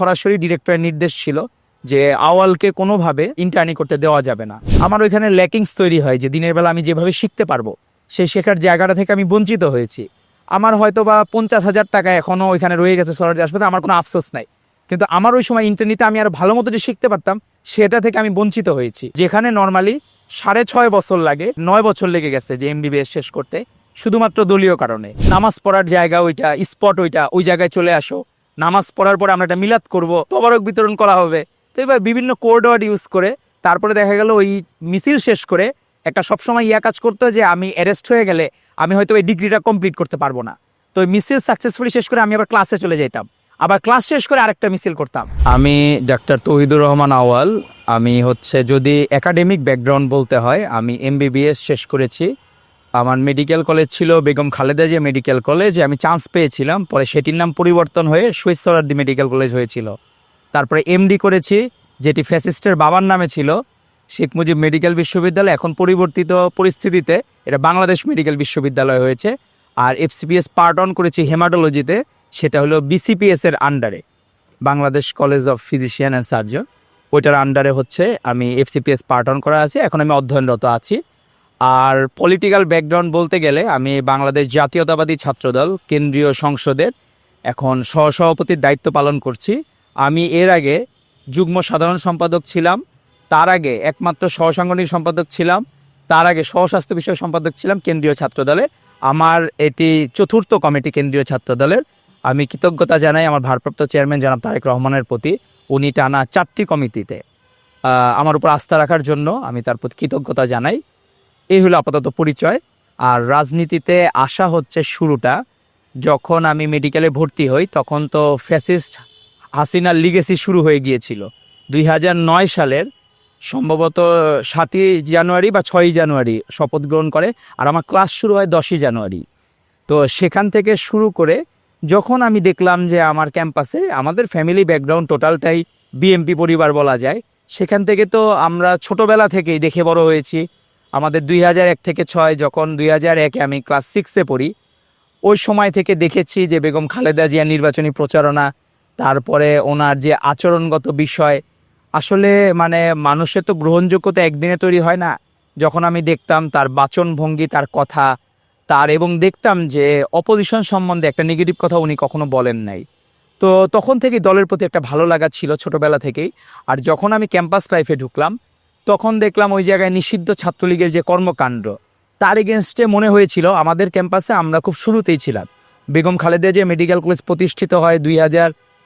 সরাসরি ডিরেক্টরের নির্দেশ ছিল যে আওয়ালকে কোনোভাবে ইন্টার্নি করতে দেওয়া যাবে না। আমার ওইখানে ল্যাকিংস তৈরি হয় যে দিনের বেলা আমি যেভাবে শিখতে পারব সেই শেখার জায়গাটা থেকে আমি বঞ্চিত হয়েছি। আমার হয়তো বা পঞ্চাশ হাজার টাকা এখনও ওইখানে রয়ে গেছে সরকারি হাসপাতালে, আমার কোনো আফসোস নাই। কিন্তু আমার ওই সময় ইন্টারনিতে আমি আর ভালো মতো যে শিখতে পারতাম, সেটা থেকে আমি বঞ্চিত হয়েছি। যেখানে নর্মালি সাড়ে ছয় বছর লাগে, নয় বছর লেগে গেছে যে এমবিবিএস শেষ করতে, শুধুমাত্র দলীয় কারণে। নামাজ পড়ার জায়গা ওইটা স্পট ওইটা, ওই জায়গায় চলে আসো নামাজ পড়ার পরে আমরা একটা মিলাদ করব, তবারক বিতরণ করা হবে। তো এবার বিভিন্ন কোড ইউজ করে, তারপরে দেখা গেল ওই মিছিল শেষ করে একটা সবসময় ইয়া কাজ করতো যে আমি অ্যারেস্ট হয়ে গেলে আমি হয়তো এই ডিগ্রিটা কমপ্লিট করতে পারব না। তো মিছিল সাকসেসফুলি শেষ করে আমি আবার ক্লাসে চলে যেতাম আবার ক্লাস শেষ করে আরেকটা মিছিল করতাম। আমি ডাক্তার তহিদুর রহমান আওয়াল আমি হচ্ছে যদি একাডেমিক ব্যাকগ্রাউন্ড বলতে হয়, আমি এমবিবিএস শেষ করেছি। আমার মেডিকেল কলেজ ছিল বেগম খালেদা জিয়া মেডিকেল কলেজ আমি চান্স পেয়েছিলাম। পরে সেটির নাম পরিবর্তন হয়ে সুইসরার্দি মেডিকেল কলেজ হয়েছিল। তারপরে এমডি করেছি, যেটি ফ্যাসিস্টের বাবার নামে ছিল। শেখ মুজিব মেডিকেল বিশ্ববিদ্যালয় এখন পরিবর্তিত পরিস্থিতিতে এটা বাংলাদেশ মেডিকেল বিশ্ববিদ্যালয় হয়েছে। আর এফসিপিএস পার্ট অন করেছি হেমাটোলজিতে সেটা হলো বিসিপিএস এর আন্ডারে Bangladesh college of physician and surgeon ওইটার আন্ডারে হচ্ছে আমি এফসিপিএস পার্ট অন করা আছে। এখন আমি অধ্যয়নরত আছি। আর পলিটিক্যাল ব্যাকগ্রাউন্ড বলতে গেলে আমি বাংলাদেশ জাতীয়তাবাদী ছাত্রদল, কেন্দ্রীয় সংসদের এখন সহসভাপতির দায়িত্ব পালন করছি। আমি এর আগে যুগ্ম সাধারণ সম্পাদক ছিলাম, তার আগে একমাত্র সহসাংগঠনিক সম্পাদক ছিলাম, তার আগে সহস্বাস্থ্য বিষয়ক সম্পাদক ছিলাম কেন্দ্রীয় ছাত্রদলে আমার এটি চতুর্থ কমিটি কেন্দ্রীয় ছাত্রদলের। আমি কৃতজ্ঞতা জানাই আমার ভারপ্রাপ্ত চেয়ারম্যান জনাব তারেক রহমানের প্রতি। উনি টানা চারটি কমিটিতে। আমার উপর আস্থা রাখার জন্য আমি তার প্রতি কৃতজ্ঞতা জানাই। এই হলো আপাতত পরিচয়। আর রাজনীতিতে আসা হচ্ছে শুরুটা। যখন আমি মেডিকেলে ভর্তি হই, তখন তো ফ্যাসিস্ট হাসিনার লিগেসি শুরু হয়ে গিয়েছিল। দুই সালের সম্ভবত সাতই জানুয়ারি বা ছয়ই জানুয়ারি শপথ গ্রহণ করে, আর আমার ক্লাস শুরু হয় দশই জানুয়ারি। তো সেখান থেকে শুরু করে যখন আমি দেখলাম যে আমার ক্যাম্পাসে আমাদের ফ্যামিলি ব্যাকগ্রাউন্ড টোটালটাই বিএমপি পরিবার বলা যায়, সেখান থেকে তো আমরা ছোটবেলা থেকেই দেখে বড় হয়েছি। আমাদের দুই হাজার এক থেকে ছয়, যখন দুই হাজার আমি ক্লাস সিক্সে পড়ি, ওই সময় থেকে দেখেছি যে বেগম খালেদা জিয়ার নির্বাচনী প্রচারণা, তারপরে ওনার যে আচরণগত বিষয়, আসলে মানে মানুষের তো গ্রহণযোগ্যতা একদিনে তৈরি হয় না। যখন আমি দেখতাম তার বাচনভঙ্গি, তার কথা, তার এবং দেখতাম যে অপোজিশন সম্বন্ধে একটা নেগেটিভ কথা উনি কখনো বলেন নাই। তো তখন থেকে দলের প্রতি একটা ভালো লাগা ছিল ছোটবেলা থেকেই। আর যখন আমি ক্যাম্পাস লাইফে ঢুকলাম তখন দেখলাম ওই জায়গায় নিষিদ্ধ ছাত্রলীগের যে কর্মকাণ্ড, তার এগেনস্টে মনে হয়েছিল আমাদের ক্যাম্পাসে আমরা খুব শুরুতেই ছিলাম। বেগম খালেদা যে মেডিকেল কলেজ প্রতিষ্ঠিত হয় দুই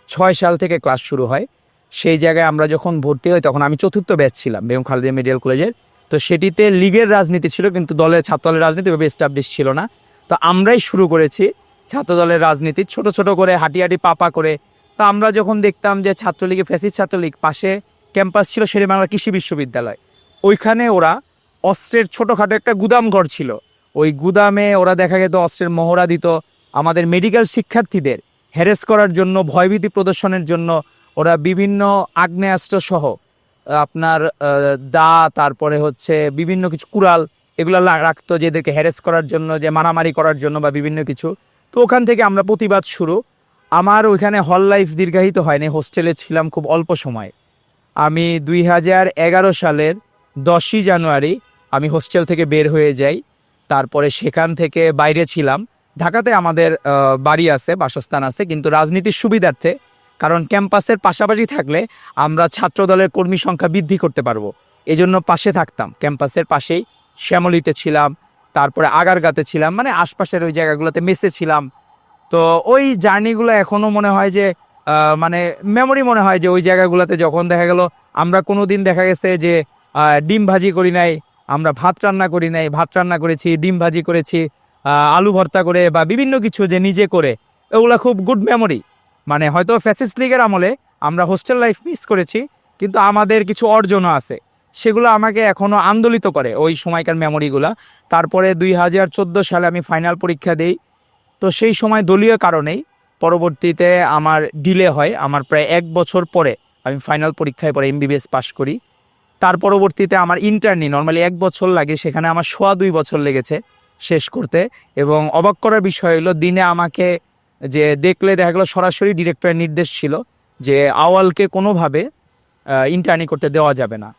ছয় সাল থেকে ক্লাস শুরু হয়। সেই জায়গায় আমরা যখন ভর্তি হই তখন আমি চতুর্থ ব্যাচ ছিলাম বেগম খালেদা মেডিকেল কলেজের তো সেটিতে লিগের রাজনীতি ছিল কিন্তু দলের, ছাত্রদলের রাজনীতি ওভাবে এস্টাবলিশ ছিল না। তো আমরাই শুরু করেছি ছাত্রদলের রাজনীতি, ছোট ছোট করে, হাঁটি হাঁটি পাপা করে। তো আমরা যখন দেখতাম যে ছাত্রলীগে ফ্যাসিস্ট ছাত্রলীগ পাশে ক্যাম্পাস ছিল শেরে বাংলা কৃষি বিশ্ববিদ্যালয়। ওইখানে ওরা অস্ত্রের ছোটোখাটো একটা গুদাম ঘর ছিল। ওই গুদামে ওরা দেখা যেত অস্ত্রের মহড়া দিত। আমাদের মেডিকেল শিক্ষার্থীদের হ্যারেস করার জন্য, ভয়ভীতি প্রদর্শনের জন্য ওরা বিভিন্ন আগ্নেয়াস্ত্র সহ আপনার দা, তারপরে হচ্ছে বিভিন্ন কিছু কুড়াল এগুলো রাখতো যে এদেরকে হ্যারেস করার জন্য, যে মারামারি করার জন্য বা বিভিন্ন কিছু। তো ওখান থেকে আমরা প্রতিবাদ শুরু। আমার ওইখানে হল লাইফ দীর্ঘায়িত হয়নি, হোস্টেলে ছিলাম খুব অল্প সময়। আমি দুই হাজার এগারো সালের দশই জানুয়ারি আমি হোস্টেল থেকে বের হয়ে যাই। তারপরে সেখান থেকে বাইরে ছিলাম। ঢাকাতে আমাদের বাড়ি আছে, বাসস্থান আছে, কিন্তু রাজনীতির সুবিধার্থে, কারণ ক্যাম্পাসের পাশাপাশি থাকলে আমরা ছাত্রদলের কর্মী সংখ্যা বৃদ্ধি করতে পারব। এজন্য পাশে থাকতাম। ক্যাম্পাসের পাশেই শ্যামলিতে ছিলাম, তারপরে আগারগাতে ছিলাম মানে আশপাশের ওই জায়গাগুলোতে মেসে ছিলাম। তো ওই জার্নিগুলো এখনও মনে হয় যে মানে মেমোরি মনে হয় যে ওই জায়গাগুলোতে যখন দেখা গেল, আমরা কোনো দিন দেখা গেছে যে ডিম ভাজি করি নাই, আমরা ভাত রান্না করি নাই, ভাত রান্না করেছি, ডিম ভাজি করেছি আলু ভর্তা করে বা বিভিন্ন কিছু যে নিজে করে ওগুলো খুব গুড মেমোরি মানে হয়তো ফ্যাসিস্ট লীগের আমলে আমরা হোস্টেল লাইফ মিস করেছি, কিন্তু আমাদের কিছু অর্জনও আছে। সেগুলো আমাকে এখনও আন্দোলিত করে ওই সময়কার মেমোরিগুলা তারপরে দুই হাজার চোদ্দ সালে আমি ফাইনাল পরীক্ষা দেই। তো সেই সময় দলীয় কারণেই পরবর্তীতে আমার ডিলে হয়, আমার প্রায় এক বছর পরে আমি ফাইনাল পরীক্ষায় পরে এমবিবিএস পাশ করি। তার পরবর্তীতে আমার ইন্টারনি নর্মালি এক বছর লাগে, সেখানে আমার সোয়া দুই বছর লেগেছে শেষ করতে। এবং অবাক করার বিষয় হলো, দিনে আমাকে যে দেখলে দেখা গেলো সরাসরি ডিরেক্টরের নির্দেশ ছিল যে আওয়ালকে কোনোভাবে ইন্টার্নি করতে দেওয়া যাবে না।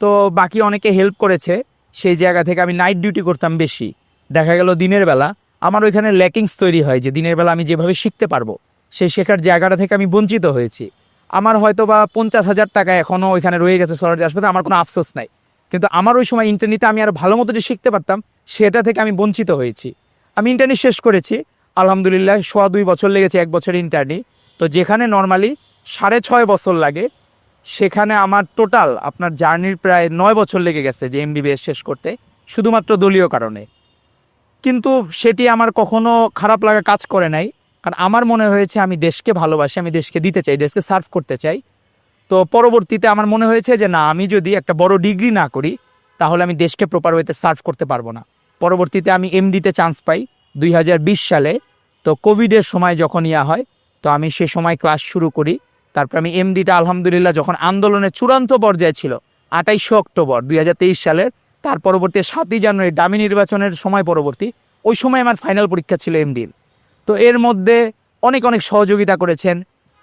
তো বাকি অনেকে হেল্প করেছে, সেই জায়গা থেকে আমি নাইট ডিউটি করতাম বেশি। দেখা গেল দিনের বেলা আমার ওইখানে ল্যাকিংস তৈরি হয় যে দিনের বেলা আমি যেভাবে শিখতে পারব সেই শেখার জায়গাটা থেকে আমি বঞ্চিত হয়েছি। আমার হয়তো বা পঞ্চাশ হাজার টাকা এখনও ওইখানে রয়ে গেছে সরকারি হাসপাতালে, আমার কোনো আফসোস নাই। কিন্তু আমার ওই সময় ইন্টারনেটে আমি আর ভালো মতো যে শিখতে পারতাম, সেটা থেকে আমি বঞ্চিত হয়েছি। আমি ইন্টারনি শেষ করেছি, আলহামদুলিল্লাহ সোয়া দুই বছর লেগেছে এক বছর ইন্টারনি। তো যেখানে নর্মালি সাড়ে ছয় বছর লাগে, সেখানে আমার টোটাল আপনার জার্নির প্রায় নয় বছর লেগে গেছে যে এমবিবিএস শেষ করতে, শুধুমাত্র দলীয় কারণে। কিন্তু সেটি আমার কখনো খারাপ লাগা কাজ করে নাই। কারণ আমার মনে হয়েছে আমি দেশকে ভালোবাসি, আমি দেশকে দিতে চাই, দেশকে সার্ভ করতে চাই। তো পরবর্তীতে আমার মনে হয়েছে যে না, আমি যদি একটা বড় ডিগ্রি না করি, তাহলে আমি দেশকে প্রপার ওয়েতে সার্ভ করতে পারব না। পরবর্তীতে আমি এমডিতে চান্স পাই দুই হাজার বিশ সালে। তো কোভিডের সময় যখন ইয়া হয়, তো আমি সে সময় ক্লাস শুরু করি। তারপর আমি এমডিটা আলহামদুলিল্লাহ যখন আন্দোলনের চূড়ান্ত পর্যায়ে ছিল আটাইশে অক্টোবর দুই হাজার তেইশ সালের তার পরবর্তী সাতই জানুয়ারি দামি নির্বাচনের সময় পরবর্তী, ওই সময় আমার ফাইনাল পরীক্ষা ছিল এমডির তো এর মধ্যে অনেক অনেক সহযোগিতা করেছেন।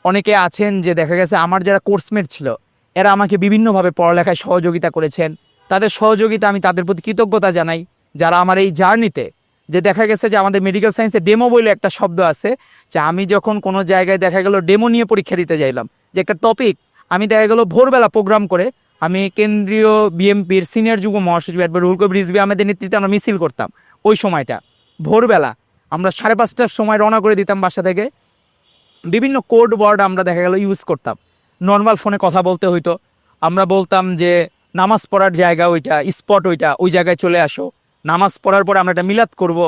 অনেকে আছেন যে দেখা গেছে আমার যারা কোর্সমেট ছিল, এরা আমাকে বিভিন্নভাবে পড়ালেখায় সহযোগিতা করেছেন। তাদের সহযোগিতা আমি তাদের প্রতি কৃতজ্ঞতা জানাই। যারা আমার এই জার্নিতে, যে দেখা গেছে যে আমাদের মেডিকেল সায়েন্সে ডেমো বলে একটা শব্দ আছে, যে আমি যখন কোনো জায়গায় দেখা গেল ডেমো নিয়ে পরীক্ষা দিতে যাইলাম, যে একটা টপিক আমি দেখা গেল ভোরবেলা প্রোগ্রাম করে আমি কেন্দ্রীয় বিএমপির সিনিয়র যুব মহাসচিব একবার রুল কবির রিজবি আমাদের নেতৃত্বে আমরা মিছিল করতাম। ওই সময়টা, ভোরবেলা, আমরা সাড়ে পাঁচটার সময় রওনা করে দিতাম বাসা থেকে। বিভিন্ন কোড ওয়ার্ড আমরা দেখা গেল ইউজ করতাম। নর্মাল ফোনে কথা বলতে হইতো। আমরা বলতাম যে, নামাজ পড়ার জায়গা ওইটা, স্পট ওইটা, ওই জায়গায় চলে আসো। নামাজ পড়ার পরে আমরা একটা মিলাদ করব,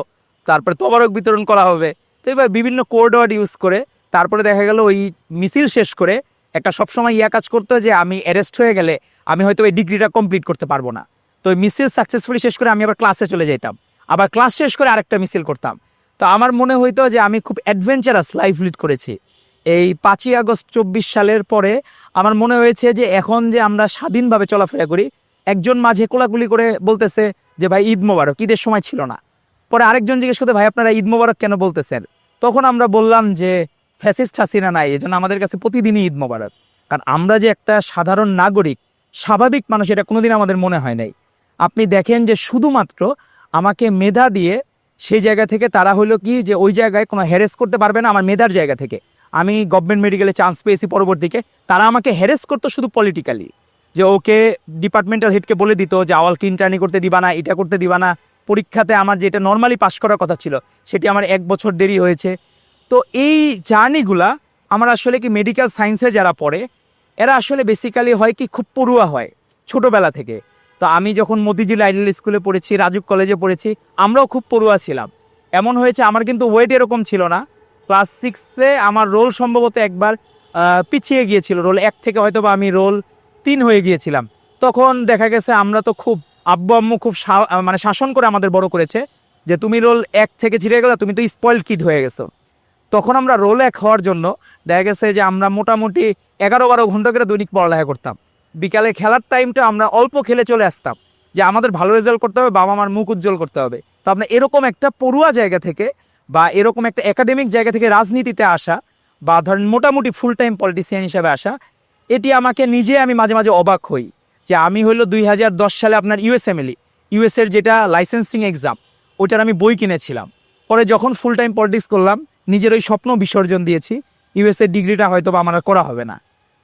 তারপরে তবারক বিতরণ করা হবে। তো এবার বিভিন্ন কোড ওয়ার্ড ইউজ করে, তারপরে দেখা গেল ওই মিছিল শেষ করে একটা সবসময় ইয়া কাজ করতো যে আমি অ্যারেস্ট হয়ে গেলে আমি হয়তো এই ডিগ্রিটা কমপ্লিট করতে পারব না। তো মিছিল সাকসেসফুলি শেষ করে আমি আবার ক্লাসে চলে যেতাম আবার ক্লাস শেষ করে আরেকটা মিছিল করতাম। তো আমার মনে হইতো যে আমি খুব অ্যাডভেঞ্চারাস লাইফ লিড করেছি। এই পাঁচই আগস্ট চব্বিশ সালের পরে আমার মনে হয়েছে যে এখন যে আমরা স্বাধীনভাবে চলাফেরা করি, একজন মাঝে কোলাকুলি করে বলতেছে যে, ভাই, ঈদ মোবারক, ঈদের সময় ছিল না। পরে আরেকজন জিজ্ঞেস করতে, ভাই, আপনারা ঈদ মোবারক কেন বলতেছেন? তখন আমরা বললাম যে ফ্যাসিস্ট হাসিনা নাই এই জন্য আমাদের কাছে প্রতিদিনই ঈদ মোবারক। কারণ আমরা যে একটা সাধারণ নাগরিক, স্বাভাবিক মানুষ, এটা কোনোদিন আমাদের মনে হয় নাই। আপনি দেখেন যে শুধুমাত্র আমাকে মেধা দিয়ে সেই জায়গা থেকে তারা হলো কি যে ওই জায়গায় কোনো হ্যারেস করতে পারবে না আমার মেধার জায়গা থেকে। আমি গভর্নমেন্ট মেডিকেলে চান্স পেয়েছি পরবর্তীকে। তারা আমাকে হ্যারেস করতো শুধু পলিটিক্যালি যে ওকে ডিপার্টমেন্টাল হেডকে বলে দিত যে আওয়ালকে ইন্টার্নি করতে দিবা না, এটা করতে দিবা না। পরীক্ষাতে আমার যেটা নর্মালি পাশ করার কথা ছিল, সেটি আমার এক বছর দেরি হয়েছে। তো এই জার্নিগুলা আমার আসলে কি মেডিকেল সায়েন্সে যারা পড়ে, এরা আসলে বেসিক্যালি হয় কি খুব পড়ুয়া হয়, ছোটোবেলা থেকে। তো আমি যখন মতিঝিল আইডল স্কুলে পড়েছি রাজুক কলেজে পড়েছি, আমরাও খুব পড়ুয়া ছিলাম। এমন হয়েছে, আমার কিন্তু ওয়েট এরকম ছিল না। ক্লাস সিক্সে আমার রোল সম্ভবত একবার পিছিয়ে গিয়েছিল। রোল এক থেকে হয়তো বা আমি রোল তিন হয়ে গিয়েছিলাম। তখন দেখা গেছে, আমরা তো খুব, আব্বু আম্মু খুব মানে শাসন করে আমাদের বড় করেছে, যে তুমি রোল এক থেকে ছিঁড়ে গেলে, তুমি তো স্পয়েল কিড হয়ে গেছো। তখন আমরা রোল এক হওয়ার জন্য দেখা গেছে যে আমরা মোটামুটি এগারো বারো ঘণ্টা করে দৈনিক পড়ালেখা করতাম। বিকালে খেলার টাইমটা আমরা অল্প খেলে চলে আসতাম। যে আমাদের ভালো রেজাল্ট করতে হবে, বাবা মার মুখ উজ্জ্বল করতে হবে। তো আপনার এরকম একটা পড়ুয়া জায়গা থেকে বা এরকম একটা একাডেমিক জায়গা থেকে রাজনীতিতে আসা বা ধরেন মোটামুটি ফুল টাইম পলিটিশিয়ান হিসেবে আসা, এটি আমাকে নিজে আমি মাঝে মাঝে অবাক হই যে আমি হলো দুই সালে আপনার ইউএসএমএলই ইউএসের যেটা লাইসেন্সিং এক্সাম ওইটার আমি বই কিনেছিলাম। পরে যখন ফুল টাইম পলিটিক্স করলাম নিজের ওই স্বপ্ন বিসর্জন দিয়েছি। ইউএসএর ডিগ্রিটা হয়তো বা আমার করা হবে না।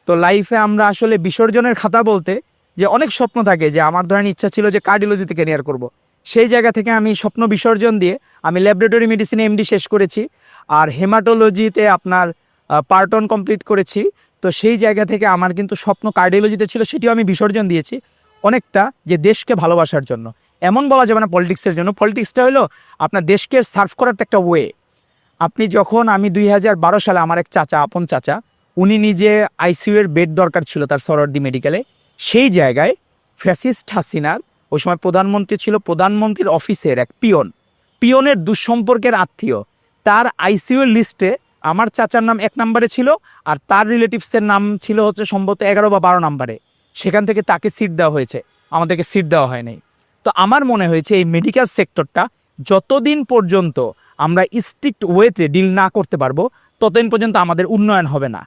তো লাইফে আমরা আসলে বিসর্জনের খাতা বলতে যে অনেক স্বপ্ন থাকে যে আমার ধরেন ইচ্ছা ছিল যে কার্ডিওলজিতে ক্যারিয়ার করব। সেই জায়গা থেকে আমি স্বপ্ন বিসর্জন দিয়ে আমি ল্যাবরেটরি মেডিসিনে এমডি শেষ করেছি আর হেমাটোলজিতে আপনার পার্টন কমপ্লিট করেছি। তো সেই জায়গা থেকে আমার কিন্তু স্বপ্ন কার্ডিওলজিতে ছিল, সেটিও আমি বিসর্জন দিয়েছি অনেকটা যে দেশকে ভালোবাসার জন্য। এমন বলা যাবে না পলিটিক্সের জন্য। পলিটিক্সটা হলো আপনার দেশকে সার্ভ করার একটা ওয়ে আপনি যখন আমি দুই হাজার বারো সালে আমার এক চাচা, আপন চাচা, উনি নিজে আইসিইউ এর বেড দরকার ছিল তার সরওয়ার্দি মেডিকেলে, সেই জায়গায় ফ্যাসিস্ট হাসিনার ওই সময় প্রধানমন্ত্রী ছিল, প্রধানমন্ত্রীর অফিসের এক পিয়ন, পিয়নের দুঃসম্পর্কের আত্মীয়, তার আইসিইউ এর লিস্টে আমার চাচার নাম এক নম্বরে ছিল আর তার রিলেটিভসের নাম ছিল হচ্ছে সম্ভবত এগারো বা বারো নম্বরে। সেখান থেকে তাকে সিট দেওয়া হয়েছে। আমাদেরকে সিট দেওয়া হয়নি তো আমার মনে হয়েছে এই মেডিকেল সেক্টরটা যতদিন পর্যন্ত আমরা স্ট্রিক্ট ওয়েতে ডিল না করতে পারব, ততদিন পর্যন্ত আমাদের উন্নয়ন হবে না।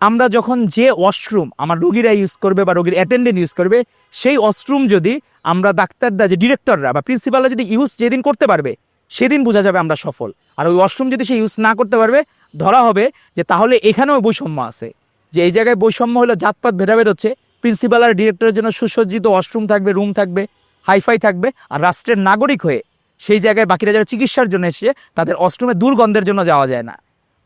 আমরা যখন যে ওয়াশরুম আমার রোগীরা ইউজ করবে বা রোগীর অ্যাটেন্ডেন্ট ইউজ করবে, সেই ওয়াশরুম যদি আমরা ডাক্তাররা, যে ডিরেক্টররা বা প্রিন্সিপালরা যদি ইউজ যেদিন করতে পারবে, সেদিন বোঝা যাবে আমরা সফল। আর ওই ওয়াশরুম যদি সে ইউজ না করতে পারবে, ধরা হবে যে তাহলে এখানেও বৈষম্য আছে। যে এই জায়গায় বৈষম্য হলো জাতপাত ভেদাভেদ হচ্ছে প্রিন্সিপাল আর ডিরেক্টরের জন্য সুসজ্জিত ওয়াশরুম থাকবে রুম থাকবে হাইফাই থাকবে, আর রাষ্ট্রের নাগরিক হয়ে সেই জায়গায় বাকিরা যারা চিকিৎসার জন্য এসে তাদের অষ্টমে দুর্গন্ধের জন্য যাওয়া যায় না।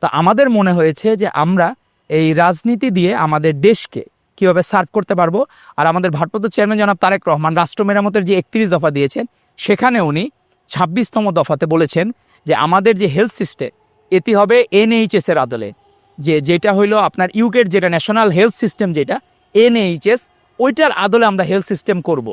তা আমাদের মনে হয়েছে যে আমরা এই রাজনীতি দিয়ে আমাদের দেশকে কীভাবে সার্ভ করতে পারব। আর আমাদের ভারপ্রাপ্ত চেয়ারম্যান জনাব তারেক রহমান রাষ্ট্র মেরামতের যে একত্রিশ দফা দিয়েছেন, সেখানে উনি ছাব্বিশতম দফাতে বলেছেন যে আমাদের যে হেলথ সিস্টেম এটি হবে এনএইচএস এর আদলে। যে যেটা হইল আপনার ইউকের যেটা ন্যাশনাল হেলথ সিস্টেম যেটা এনএইচএস ওইটার আদলে আমরা হেলথ সিস্টেম করব।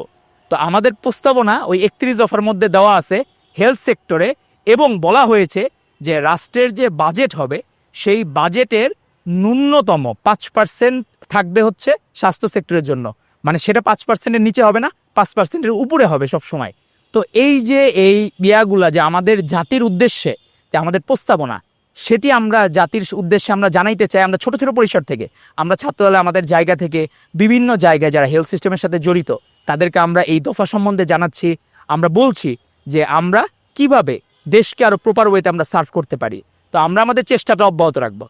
তো আমাদের প্রস্তাবনা ওই একত্রিশ দফার মধ্যে দেওয়া আছে হেলথ সেক্টরে এবং বলা হয়েছে যে রাষ্ট্রের যে বাজেট হবে, সেই বাজেটের ন্যূনতম পাঁচ পার্সেন্ট থাকবে হচ্ছে স্বাস্থ্য সেক্টরের জন্য। মানে সেটা পাঁচ পার্সেন্টের নিচে হবে না, পাঁচ পার্সেন্টের উপরে হবে সব সময় তো এই যে এই বিয়াগুলা যে আমাদের জাতির উদ্দেশ্যে যে আমাদের প্রস্তাবনা, সেটি আমরা জাতির উদ্দেশ্যে আমরা জানাইতে চাই আমরা ছোট ছোট পরিসর থেকে। আমরা ছাত্রদলে আমাদের জায়গা থেকে বিভিন্ন জায়গায় যারা হেলথ সিস্টেমের সাথে জড়িত তাদেরকে আমরা এই দফা সম্বন্ধে জানাচ্ছি, আমরা বলছি যে আমরা কীভাবে দেশকে আরও প্রপার ওয়েতে আমরা সার্ভ করতে পারি। তো আমরা আমাদের চেষ্টাটা অব্যাহত রাখব।